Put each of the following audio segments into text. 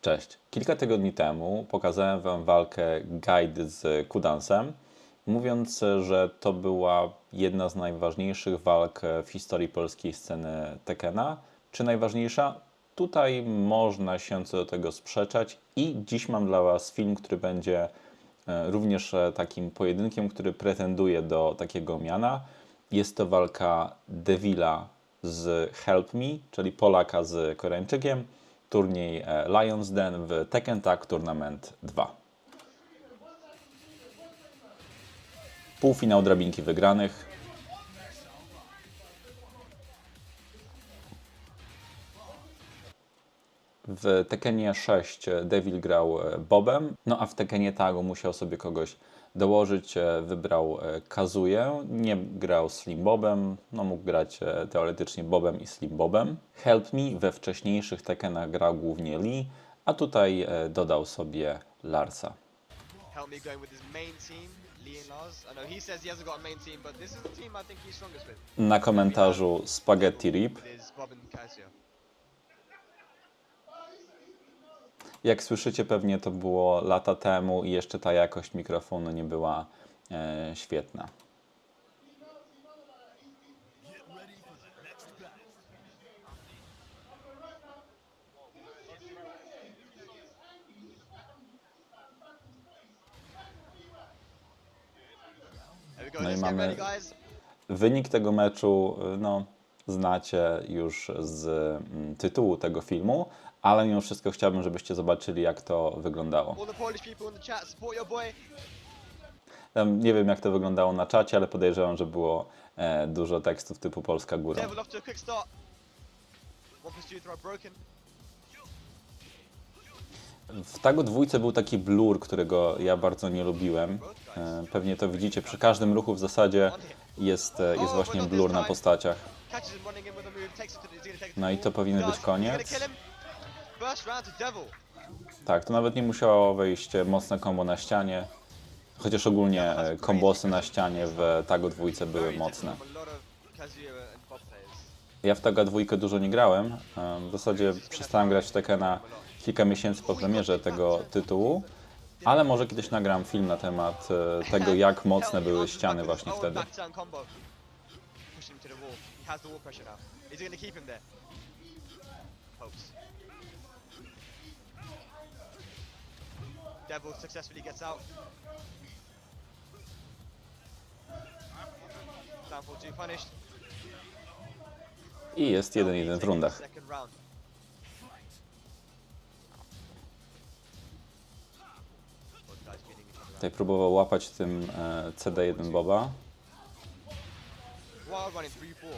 Cześć. Kilka tygodni temu pokazałem Wam walkę Guide z Kudansem, mówiąc, że to była jedna z najważniejszych walk w historii polskiej sceny Tekena. Czy najważniejsza? Tutaj można się co do tego sprzeczać i dziś mam dla Was film, który będzie e, również e, takim pojedynkiem, który pretenduje do takiego miana. Jest to walka Devila z Help Me, czyli Polaka z Koreańczykiem. Turniej e, Lions Den w Tekken Tag Tournament 2. Półfinał drabinki wygranych. W Tekkenie 6 Devil grał e, Bobem, no a w Tekkenie Tagu musiał sobie kogoś dołożyć, e, wybrał e, Kazuję, nie grał Slim Bobem, no mógł grać e, teoretycznie Bobem i Slim Bobem. Help Me we wcześniejszych Tekkenach grał głównie Lee, a tutaj dodał sobie Larsa. help me going with his main team, Lee and Lars. I Jak słyszycie, pewnie to było lata temu i jeszcze ta jakość mikrofonu nie była e, świetna. No i mamy-. Wynik tego meczu, y, no, znacie już z mm, tytułu tego filmu, ale mimo wszystko chciałbym, żebyście zobaczyli, jak to wyglądało. Tam Nie wiem, jak to wyglądało na czacie, ale podejrzewam, że było e, dużo tekstów typu Polska górą. Devil off to a quick start. One plus two throw broken. W tagu dwójce był taki blur, którego ja bardzo nie lubiłem. E, pewnie to widzicie, przy każdym ruchu w zasadzie jest, e, jest właśnie blur na postaciach. No i to powinien być koniec. Tak, to nawet nie musiało wejść mocne kombo na ścianie. Chociaż ogólnie e, kombosy na ścianie w tagu dwójce były mocne. Ja w Taga dwójkę dużo nie grałem. E, W zasadzie przestałem grać w Tekena kilka miesięcy po premierze tego tytułu. Ale może kiedyś nagram film na temat e, tego, jak mocne były ściany właśnie wtedy. Devil successfully gets out. Downfall 2 punished. I jest 1-1 w rundach. Second round. Both guys beating each other out. Tutaj próbował łapać tym e, CD1 Boba. Wild running 3 4.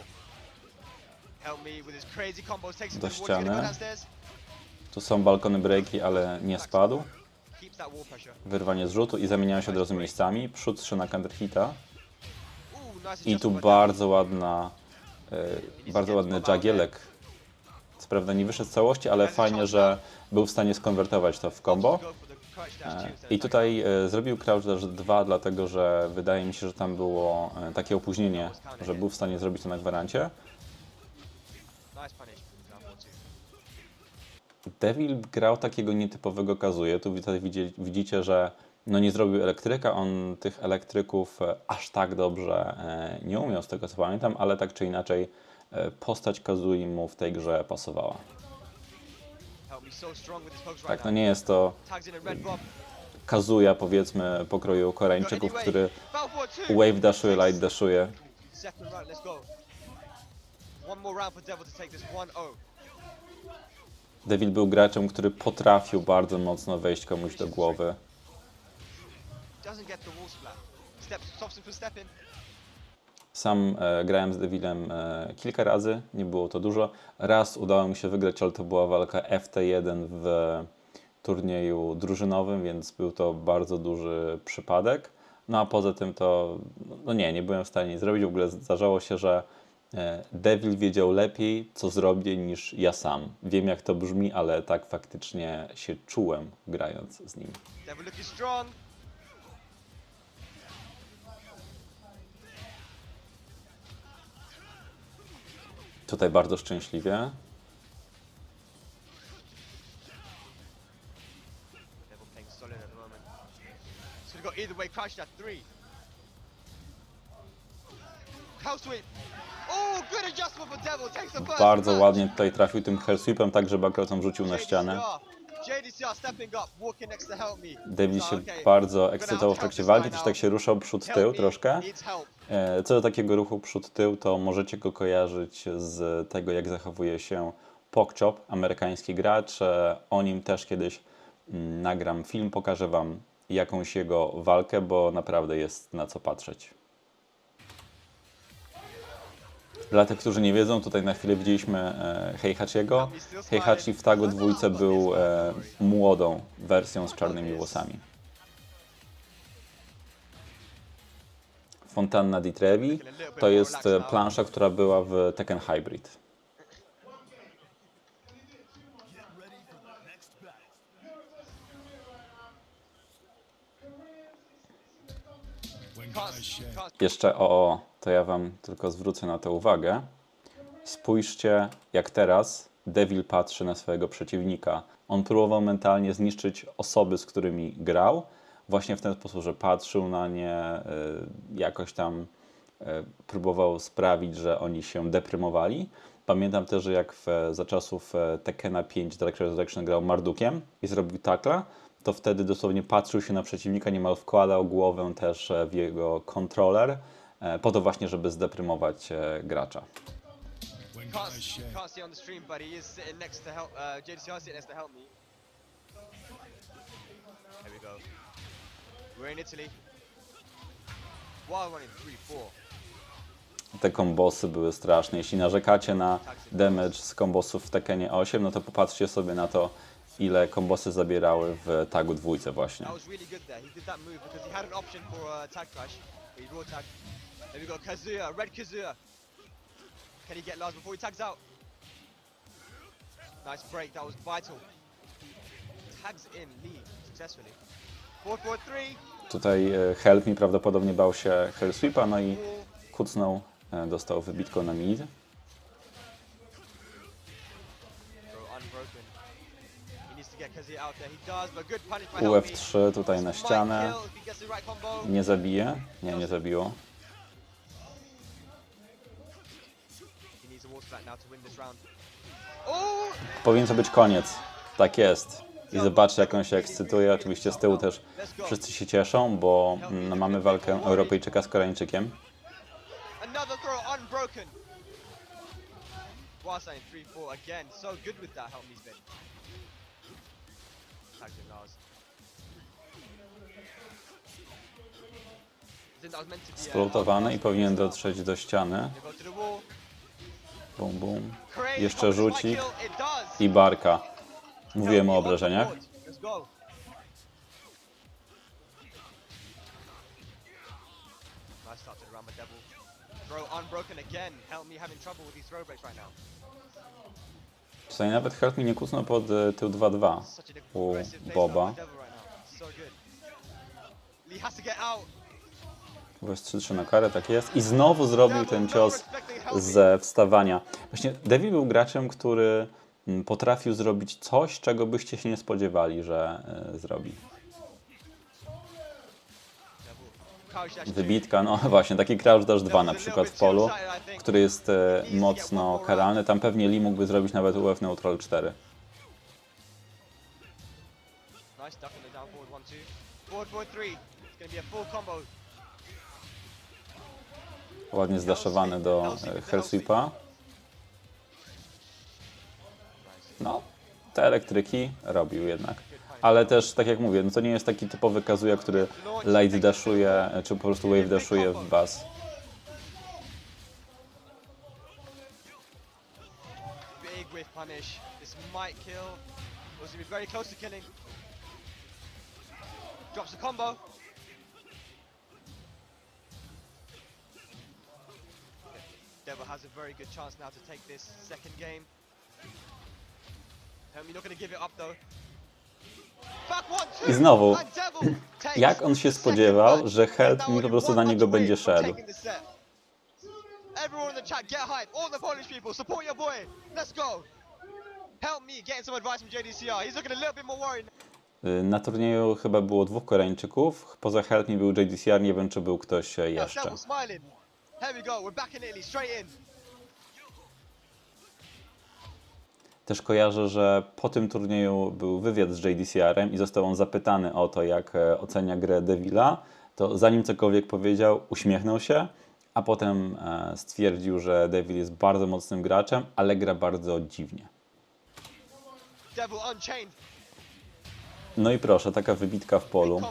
Help me with his crazy combos. Takes him Do to the wall. He's gonna go ściany. downstairs. Tu są balkony breaki, ale nie spadł. Wyrwanie z rzutu i zamieniają się od razu miejscami. Przód 3 na I tu bardzo ładna, e, bardzo ładny jagielek. Co prawda nie wyszedł z całości, ale fajnie, że był w stanie skonwertować to w combo. E, I tutaj e, zrobił crouch dash 2, dlatego że wydaje mi się, że tam było takie opóźnienie, że był w stanie zrobić to na gwarancie. Devil grał takiego nietypowego kazuje. Tu widzicie, że no nie zrobił elektryka. On tych elektryków e, aż tak dobrze e, nie umiał, z tego co pamiętam, ale tak czy inaczej e, postać Kazui mu w tej grze pasowała. Tak, no nie jest to Tags in a red bob. Kazuya powiedzmy pokroju Koreańczyków, który wave dashuje, light dashuje. One more round for Devil to take this 1-0. Devil był graczem, który potrafił bardzo mocno wejść komuś do głowy. Sam e, grałem z Devilem e, kilka razy, nie było to dużo. Raz udało mi się wygrać, ale to była walka FT1 w turnieju drużynowym, więc był to bardzo duży przypadek. No a poza tym to, no nie, nie byłem w stanie nic zrobić. W ogóle zdarzało się, że E, Devil wiedział lepiej, co zrobię, niż ja sam. Wiem, jak to brzmi, ale tak faktycznie się czułem, grając z nim. Devil strong. Tutaj bardzo szczęśliwie. Devil way, bardzo ładnie tutaj trafił tym hellsweepem, tak że Bakroton rzucił na ścianę. David So, się bardzo ekscytował w trakcie walki, też tak się ruszał przód-tył Help me, troszkę. E, Co do takiego ruchu przód-tył, to możecie go kojarzyć z tego, jak zachowuje się Pokchop, amerykański gracz. E, O nim też kiedyś mm, nagram film, pokażę Wam jakąś jego walkę, bo naprawdę jest na co patrzeć. Dla tych, którzy nie wiedzą, tutaj na chwilę widzieliśmy e, Heihachiego. Heihachi w tagu dwójce był e, młodą wersją z czarnymi włosami. Fontanna di Trevi to jest e, plansza, która była w Tekken Hybrid. Jeszcze o, to ja Wam tylko zwrócę na to uwagę. Spójrzcie, jak teraz Devil patrzy na swojego przeciwnika. On próbował mentalnie zniszczyć osoby, z którymi grał, właśnie w ten sposób, że patrzył na nie, y, jakoś tam y, próbował sprawić, że oni się deprymowali. Pamiętam też, że jak w, za czasów e, Tekkena 5 Dark Resurrection grał Mardukiem i zrobił takla, to wtedy dosłownie patrzył się na przeciwnika, niemal wkładał głowę też e, w jego kontroler, e, po to właśnie, żeby zdeprymować e, gracza. Uh. Te kombosy były straszne. Jeśli narzekacie na damage z kombosów w Tekkenie 8, no to popatrzcie sobie na to, ile kombosy zabierały w tagu dwójce właśnie. That was really good there. He did that move because he had an option for uh, tag clash. He raw tag. Then we got Kazuya, red Kazuya. Can he get Lars before he tags out? Nice break, that was vital. Tags in successfully. 4 4 3. Tutaj e, Help mi prawdopodobnie bał się Hellsweepa, no i kucnął, e, dostał wybitką na mid. Bro, unbroken. Me. UF3 tutaj na ścianę. Nie zabije? Nie, nie zabiło. Powinien to być koniec. Tak jest. I zobaczcie, jak on się ekscytuje. Oczywiście z tyłu też wszyscy się cieszą, bo mm, mamy walkę Europejczyka z Koreańczykiem. Another throw unbroken. Wasa in 3 4 again. So good with that help he's been. Splotowany i powinien dotrzeć do ściany. Bum, bum. Jeszcze rzucik does. i barka. Mówiłem o obrażeniach. Throw unbroken again. Help me having trouble with these throw breaks right now. Tutaj nawet Help mi nie kucnął pod e, tył 2-2. Such an u Boba. style by Devil right now. So good. Lee has to get out. West 3-3 na karę, tak jest. I znowu zrobił ten cios ze wstawania. Właśnie Devi był graczem, który mm, potrafił zrobić coś, czego byście się nie spodziewali, że e, zrobi. Wybitka, no właśnie, taki Crouch Dash 2 na przykład w polu, który jest e, mocno karalny. Tam pewnie Lee mógłby zrobić nawet UF Neutral 4. Nice duck on the down forward one two. Forward forward three. It's gonna be a full combo. Ładnie zdaszowany do e, Hellsweepa. No, te elektryki robił jednak. Ale też, tak jak mówię, no to nie jest taki typowy Kazuya, który light dashuje, czy po prostu wave dashuje w. Was to. Devil has a very good chance now to take this second game. Um, not gonna give it up though. I znowu, jak on się spodziewał, że Help mi po prostu na niego będzie szedł. taking the set. Everyone in the chat, get hype. All the Polish people, support your boy. Let's go. Help me getting some advice from JDCR. He's looking a little bit more worried. Y, Na turnieju chyba było dwóch Koreańczyków. Poza Help Me był JDCR, nie wiem czy był ktoś jeszcze. Here we go. We're back in Italy. Straight in. Też kojarzę, że po tym turnieju był wywiad z JDCR-em i został on zapytany o to, jak e, ocenia grę Devila. To zanim cokolwiek powiedział, uśmiechnął się, a potem e, stwierdził, że Devil jest bardzo mocnym graczem, ale gra bardzo dziwnie. No i proszę, taka wybitka w polu.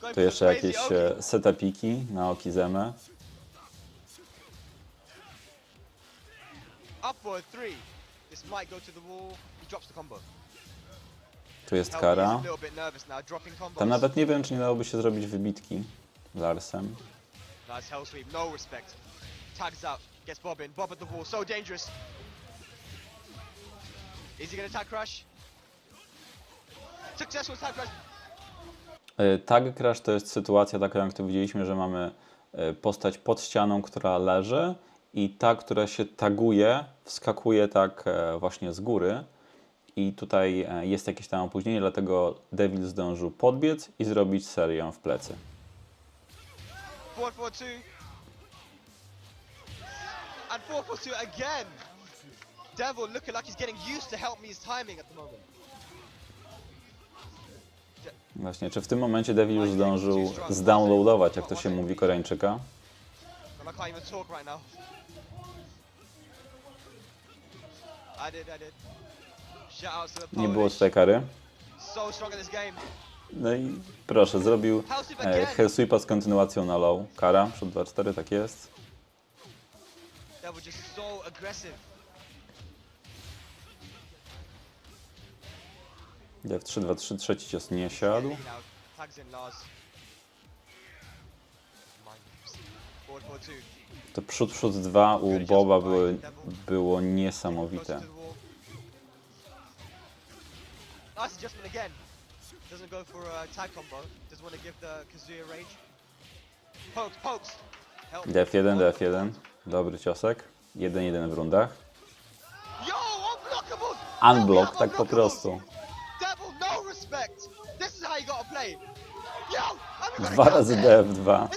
For jeszcze jakieś e, setupiki na Okizemę. Upward three. This might go to the wall. He drops the combo. Tu jest kara. a. Tam nawet nie wiem, czy nie dałoby się zrobić wybitki Larsem. Nice hell sweep, no respect. Tags out, gets Bob in. Bob at the wall, so dangerous. Is he gonna tag crash? Successful tag crash. E, Tag crash to jest sytuacja taka, jak tu widzieliśmy, że mamy e, postać pod ścianą, która leży i ta, która się taguje, wskakuje tak e, właśnie z góry. I tutaj e, jest jakieś tam opóźnienie, dlatego Devil zdążył podbiec i zrobić serię w plecy. Forward, forward two. And forward, forward two again. Devil looking like he's getting used to help me's timing at the moment. Właśnie, czy w tym momencie Devil już zdążył zdownloadować, jak to się mówi, Koreańczyka? And I can't even talk right now. I did, I did. Shout out to the Nie było Polish. tutaj kary. So strong in this game. No i proszę, zrobił e, Sweepa z kontynuacją na low. Kara, przed 2-4, tak jest. Devil just so aggressive. Dev 3-2-3, trzeci cios nie siadł. Now, tags in Lars. To przód, przód 2 u Boba były, było niesamowite. Nice Def 1, def 1. Dobry ciosek. 1-1 w rundach. Unblock, tak po prostu. Dwa razy DF2.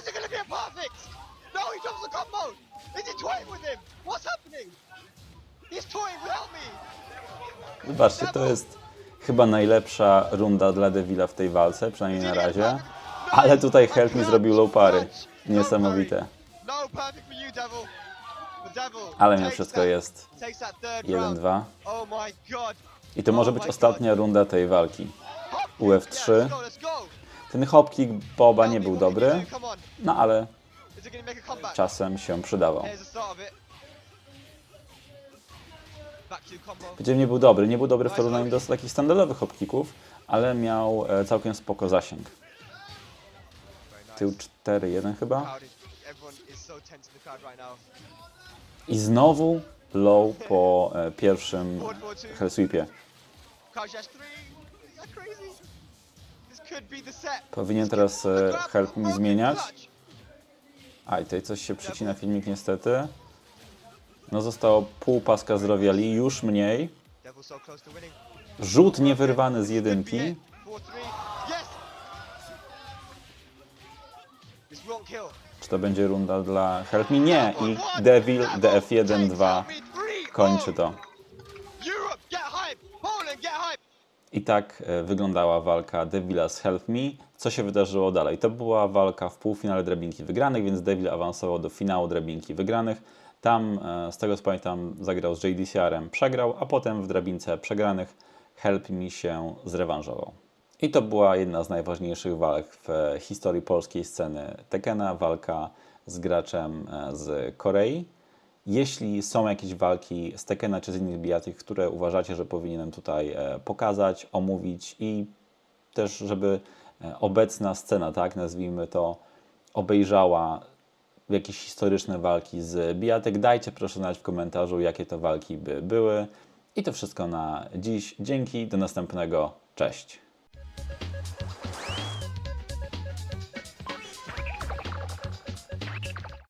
Zobaczcie, to jest chyba najlepsza runda dla Devila w tej walce, przynajmniej na razie. Ale tutaj Help Me zrobił low pary. Niesamowite. Ale mimo wszystko jest takes that third round. 1-2. Oh my god. I to może być ostatnia runda tej walki. UF3. Yeah, let's go, let's go. Ten hopkick Boba nie był dobry, no ale czasem się przydawał. Gdzie nie był dobry. Nie był dobry w porównaniu do takich standardowych hopkików, ale miał e, całkiem spoko zasięg. Tył nice. 4-1 chyba. I znowu low po e, pierwszym hellsweepie. Powinien teraz e, help broken zmieniać. clutch. A i tutaj coś się przycina filmik niestety. No zostało pół paska zdrowia Lee, już mniej. Rzut niewyrwany z jedynki. Czy to będzie runda dla Help Me? Nie. I Devil DF1-2 kończy to. I tak e, wyglądała walka Devila z Help Me. Co się wydarzyło dalej? To była walka w półfinale drabinki wygranych, więc Devil awansował do finału drabinki wygranych. Tam, e, z tego co pamiętam, zagrał z JDCR-em, przegrał, a potem w drabince przegranych Help Me się zrewanżował. I to była jedna z najważniejszych walk w historii polskiej sceny Tekena, walka z graczem e, z Korei. Jeśli są jakieś walki z Tekena czy z innych bijatyk, które uważacie, że powinienem tutaj e, pokazać, omówić i też, żeby obecna scena, tak nazwijmy to, obejrzała jakieś historyczne walki z bijatyk, dajcie proszę znać w komentarzu, jakie to walki by były. I to wszystko na dziś. Dzięki, do następnego. Cześć.